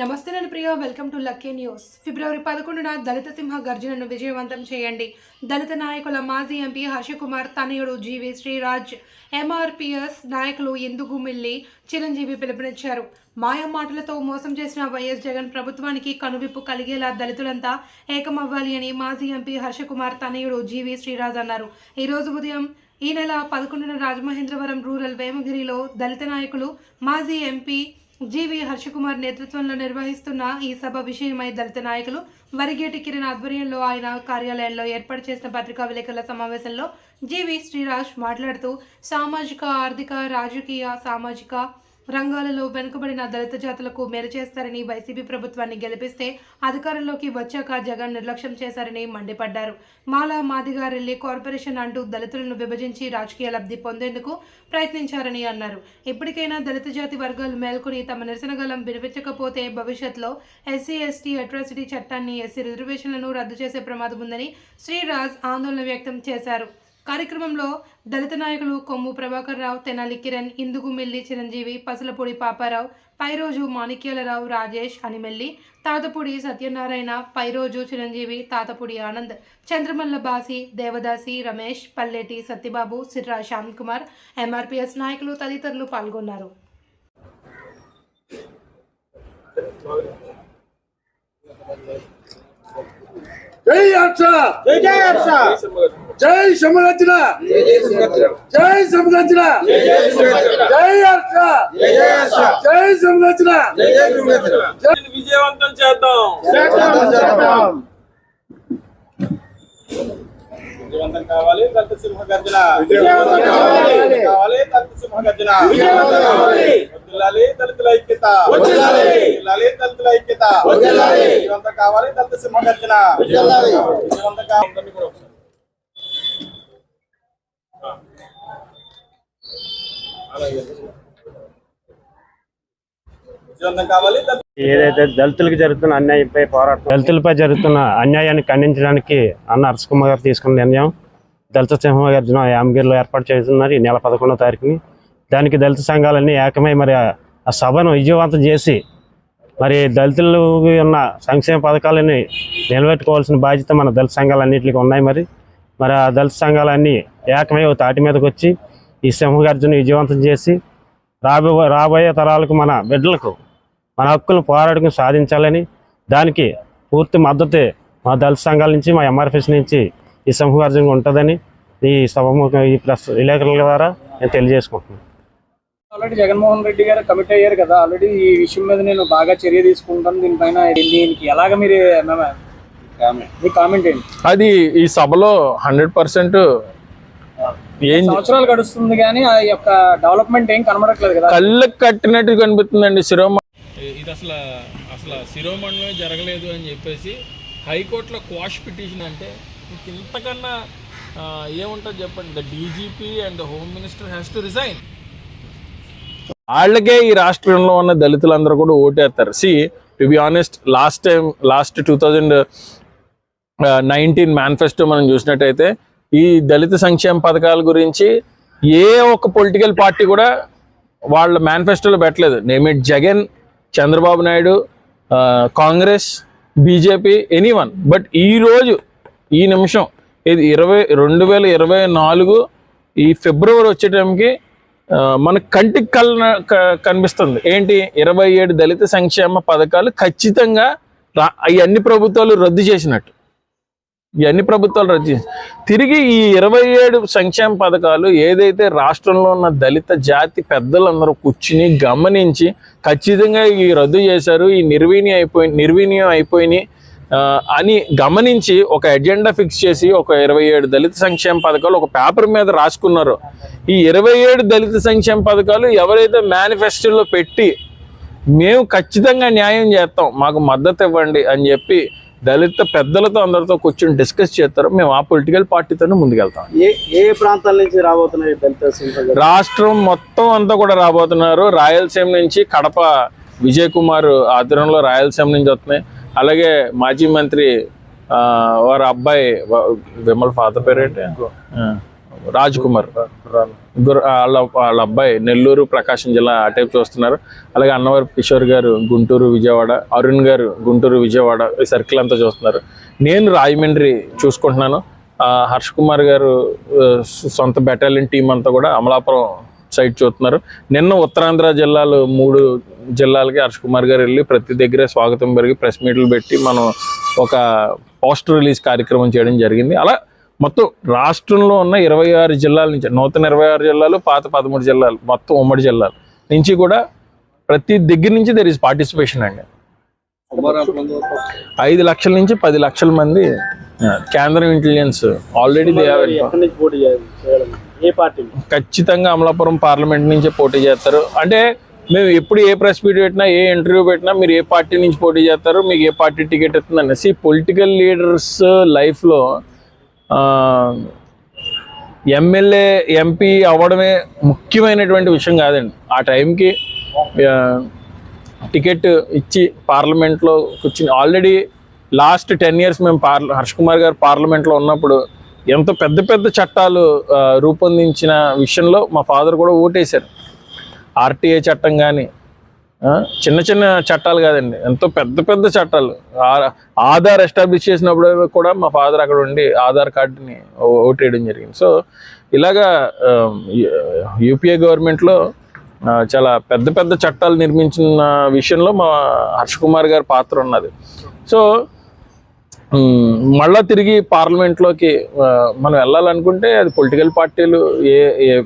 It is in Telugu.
నమస్తే నేను Priya welcome to lucky news. ఫిబ్రవరి పదకొండున దళిత సింహ గర్జనను విజయవంతం చేయండి. దళిత నాయకుల మాజీ ఎంపీ హర్షకుమార్ తనయుడు జీవి శ్రీరాజ్ ఎంఆర్పిఎస్ నాయకులు ఎందుగుమిల్లి చిరంజీవి పిలుపునిచ్చారు. మాయ మాటలతో మోసం చేసిన వైఎస్ జగన్ ప్రభుత్వానికి కనువిప్పు కలిగేలా దళితులంతా ఏకమవ్వాలి అని మాజీ ఎంపీ హర్షకుమార్ తనయుడు జీవి శ్రీరాజ్ అన్నారు. ఈరోజు ఉదయం ఈ నెల పదకొండున రాజమహేంద్రవరం రూరల్ వేమగిరిలో దళిత నాయకులు మాజీ ఎంపీ జీవి హర్షకుమార్ నేతృత్వంలో నిర్వహిస్తున్న ఈ సభ విషయమై దళిత నాయకులు వరిగేటి కిరణ్ ఆధ్వర్యంలో ఆయన కార్యాలయంలో ఏర్పాటు చేసిన పత్రికా విలేకరుల సమావేశంలో జీవి శ్రీరాజ్ మాట్లాడుతూ సామాజిక ఆర్థిక రాజకీయ సామాజిక రంగాలలో వెనుకబడిన దళిత జాతులకు మేలు చేస్తారని వైసీపీ ప్రభుత్వాన్ని గెలిపిస్తే అధికారంలోకి వచ్చాక జగన్ నిర్లక్ష్యం చేశారని మండిపడ్డారు. మాలా మాదిగా రెల్లి కార్పొరేషన్ అంటూ దళితులను విభజించి రాజకీయ లబ్ధి పొందేందుకు ప్రయత్నించారని అన్నారు. ఇప్పటికైనా దళిత జాతి వర్గాలు మేల్కొని తమ నిరసన గలం వినిపించకపోతే భవిష్యత్తులో ఎస్సీ ఎస్టీ అట్రాసిటీ చట్టాన్ని ఎస్సీ రిజర్వేషన్లను రద్దు చేసే ప్రమాదం ఉందని శ్రీరాజ్ ఆందోళన వ్యక్తం చేశారు. కార్యక్రమంలో దళిత నాయకులు కొమ్ము ప్రభాకర్ రావు తెనాలి కిరణ్ ఇందుగుమిల్లి చిరంజీవి పసలపూడి పాపారావు పైరోజు మాణిక్యాలరావు రాజేష్ అనిమెల్లి తాతపూడి సత్యనారాయణ పైరోజు చిరంజీవి తాతపూడి ఆనంద్ చంద్రమల్ల బాసి దేవదాసి రమేష్ పల్లెటి సత్యబాబు సిర్రా శ్యామ్ కుమార్ ఎంఆర్పిఎస్ నాయకులు తదితరులు పాల్గొన్నారు Thank you. జై జై హర్ష! జై సమగర్జన జై సమగర్జన జై హర్ష! జై జై హర్ష! జై దీన్ని విజయవంతం చేద్దాం. విజయవంతం కావాలి దళిత సింహ గర్జన విజయవంతం కావాలి. కావాలి దళిత సింహ గర్జన విజయవంతం కావాలి. దళితుల ఐక్యత. వర్ధిల్లాలి దళితుల ఐక్యత. విజయవంతం కావాలి దళిత సింహ గర్జన విజయవంతం కావాలి. విజయవంతం కావాలి అందరినీ కూడా ఒకసారి. ఆ. అలాగే. విజయవంతం కావాలి దళిత ఏదైతే దళితులకు జరుగుతున్న అన్యాయంపై పోరాటం దళితులపై జరుగుతున్న అన్యాయాన్ని ఖండించడానికి అన్న హర్షకుమార్ గారు తీసుకున్న నిర్ణయం దళిత సింహగర్జన యామగిరిలో ఏర్పాటు చేస్తున్నారు ఈ నెల పదకొండవ తారీఖుని దానికి దళిత సంఘాలన్నీ ఏకమై మరి ఆ సభను విజయవంతం చేసి మరి దళితులు ఉన్న సంక్షేమ పథకాలని నిలబెట్టుకోవాల్సిన బాధ్యత మన దళిత సంఘాలన్నింటికి ఉన్నాయి మరి. మరి ఆ దళిత సంఘాలన్నీ ఏకమై ఒక తాటి మీదకి వచ్చి ఈ సింహగర్జన విజయవంతం చేసి రాబో రాబోయే తరాలకు మన బిడ్డలకు మన హక్కులను పోరాటం సాధించాలని దానికి పూర్తి మద్దతు మా దళిత సంఘాల నుంచి మా ఎంఆర్ఎఫ్ఎస్ నుంచి ఈ సంఘార్జన ఉంటుందని ఈ సభ ఈ ప్రెస్ విలేకరుల ద్వారా నేను తెలియజేసుకుంటున్నాను. ఆల్రెడీ జగన్మోహన్ రెడ్డి గారు కమిట్ అయ్యారు కదా. ఆల్రెడీ ఈ విషయం మీద నేను బాగా చర్య తీసుకుంటాను. దీనిపైన దీనికి ఎలాగ మీరు మీ కామెంట్ ఏంటి? అది ఈ సభలో హండ్రెడ్ పర్సెంట్ ఏం సంవత్సరాలు గడుస్తుంది కానీ ఆ యొక్క డెవలప్మెంట్ ఏం కనబడట్లేదు కదా. కళ్ళకు కట్టినట్టు కనిపిస్తుందండి శిరోమ ఇది అసలు అసలు శిరోమండలం జరగలేదు అని చెప్పేసి హైకోర్టులో క్వాష్ పిటిషన్ అంటే ఇంతకన్నా ఏముంటుంది చెప్పండి? The DGP and the home minister has to resign వాళ్ళకే ఈ రాష్ట్రంలో ఉన్న దళితులందరూ కూడా ఓటేస్తారు C to be honest last time last two thousand nineteen manifesto మనం చూసినట్టయితే ఈ దళిత సంక్షేమ పథకాల గురించి ఏ ఒక్క పొలిటికల్ పార్టీ కూడా వాళ్ళ మేనిఫెస్టోలో పెట్టలేదు. Name it Jagan Chandrababu Naidu Congress BJP anyone but ఈరోజు ఈ నిమిషం ఇది ఇరవై రెండు వేల ఇరవై నాలుగు ఈ ఫిబ్రవరి వచ్చే టైంకి మన కంటికి కల్ క- కనిపిస్తుంది. ఏంటి? ఇరవై ఏడు దళిత సంక్షేమ పథకాలు ఖచ్చితంగా ఈ అన్ని ప్రభుత్వాలు రద్దు చేసినట్టు. ఈ అన్ని ప్రభుత్వాలు రద్దు చేసి తిరిగి ఈ ఇరవై ఏడు సంక్షేమ పథకాలు ఏదైతే రాష్ట్రంలో ఉన్న దళిత జాతి పెద్దలందరూ కూర్చుని గమనించి ఖచ్చితంగా ఈ రద్దు చేశారు ఈ నిర్వీర్యం అయిపోయి నిర్వీర్యం అయిపోయినాయి. అని గమనించి ఒక ఎజెండా ఫిక్స్ చేసి ఒక ఇరవై ఏడు దళిత సంక్షేమ పథకాలు ఒక పేపర్ మీద రాసుకున్నారో. ఈ ఇరవై ఏడు దళిత సంక్షేమ పథకాలు ఎవరైతే మేనిఫెస్టోలో పెట్టి మేము ఖచ్చితంగా న్యాయం చేస్తాం మాకు మద్దతు ఇవ్వండి అని చెప్పి దళిత పెద్దలతో అందరితో కూర్చొని డిస్కస్ చేస్తారో. మేము ఆ పొలిటికల్ పార్టీతోనే ముందుకెళ్తాం. ఏ ఏ ప్రాంతాల నుంచి రాబోతున్నాయి దళిత రాష్ట్రం మొత్తం అంతా కూడా రాబోతున్నారు. రాయలసీమ నుంచి కడప విజయ్ కుమార్ ఆధ్వర్యంలో రాయలసీమ నుంచి వస్తున్నాయి. అలాగే మాజీ మంత్రి ఆ, వారి అబ్బాయి విమల్ ఫాదర్ పేరేంటి? ఆ, రాజ్ కుమార్. వాళ్ళ వాళ్ళ అబ్బాయి నెల్లూరు ప్రకాశం జిల్లా అటైపు చూస్తున్నారు. అలాగే అన్నవరపు కిషోర్ గారు గుంటూరు విజయవాడ అరుణ్ గారు గుంటూరు విజయవాడ ఈ సర్కిల్ అంతా చూస్తున్నారు. నేను రాజమండ్రి చూసుకుంటున్నాను. ఆ, హర్ష్ కుమార్ గారు ఆ, సొంత బెటాలియన్ టీం అంతా కూడా అమలాపురం సైట్ చూస్తున్నారు. నిన్న ఉత్తరాంధ్ర జిల్లాలు మూడు జిల్లాలకి హర్ష్ కుమార్ గారు వెళ్ళి ప్రతి దగ్గర స్వాగతం పెరిగి ప్రెస్ మీట్లు పెట్టి మనం ఒక పోస్టర్ రిలీజ్ కార్యక్రమం చేయడం జరిగింది. అలా మొత్తం రాష్ట్రంలో ఉన్న ఇరవై ఆరు జిల్లాల నుంచి నూతన ఇరవై ఆరు జిల్లాలు పాత పదమూడు జిల్లాలు మొత్తం ఉమ్మడి జిల్లాలు నుంచి కూడా ప్రతి దగ్గర నుంచి దర్ ఇస్ పార్టిసిపేషన్ అండి. ఐదు లక్షల నుంచి పది లక్షల మంది కేంద్రం intelligence already they A party? ఖచ్చితంగా అమలాపురం పార్లమెంట్ నుంచే పోటీ చేస్తారు. అంటే మేము ఎప్పుడు ఏ ప్రెస్ మీట్ పెట్టినా ఏ ఇంటర్వ్యూ పెట్టినా మీరు ఏ పార్టీ నుంచి పోటీ చేస్తారు మీకు ఏ పార్టీ టికెట్ ఇస్తుంది అనేసి పొలిటికల్ లీడర్స్ లైఫ్లో ఎమ్మెల్యే ఎంపీ అవ్వడమే ముఖ్యమైనటువంటి విషయం కాదండి. ఆ టైంకి టికెట్ ఇచ్చి పార్లమెంట్లో కూర్చుని ఆల్రెడీ లాస్ట్ టెన్ ఇయర్స్ మేము పార్ల హర్ష్ కుమార్ గారు పార్లమెంట్లో ఉన్నప్పుడు ఎంత పెద్ద పెద్ద చట్టాలు రూపొందించిన విషయంలో మా ఫాదర్ కూడా ఓటేశారు. ఆర్టీఏ చట్టం కానీ చిన్న చిన్న చట్టాలు కాదండి. ఎంతో పెద్ద పెద్ద చట్టాలు. ఆధార్ ఎస్టాబ్లిష్ చేసినప్పుడు కూడా మా ఫాదర్ అక్కడ ఉండి ఆధార్ కార్డుని ఓట్ ఓటేయడం జరిగింది. సో ఇలాగా యూపీఏ గవర్నమెంట్లో చాలా పెద్ద పెద్ద చట్టాలు నిర్మించిన విషయంలో మా హర్ష కుమార్ గారి పాత్ర ఉన్నది. సో మళ్ళా తిరిగి పార్లమెంట్లోకి మనం వెళ్ళాలనుకుంటే అది పొలిటికల్ పార్టీలు ఏ ఏ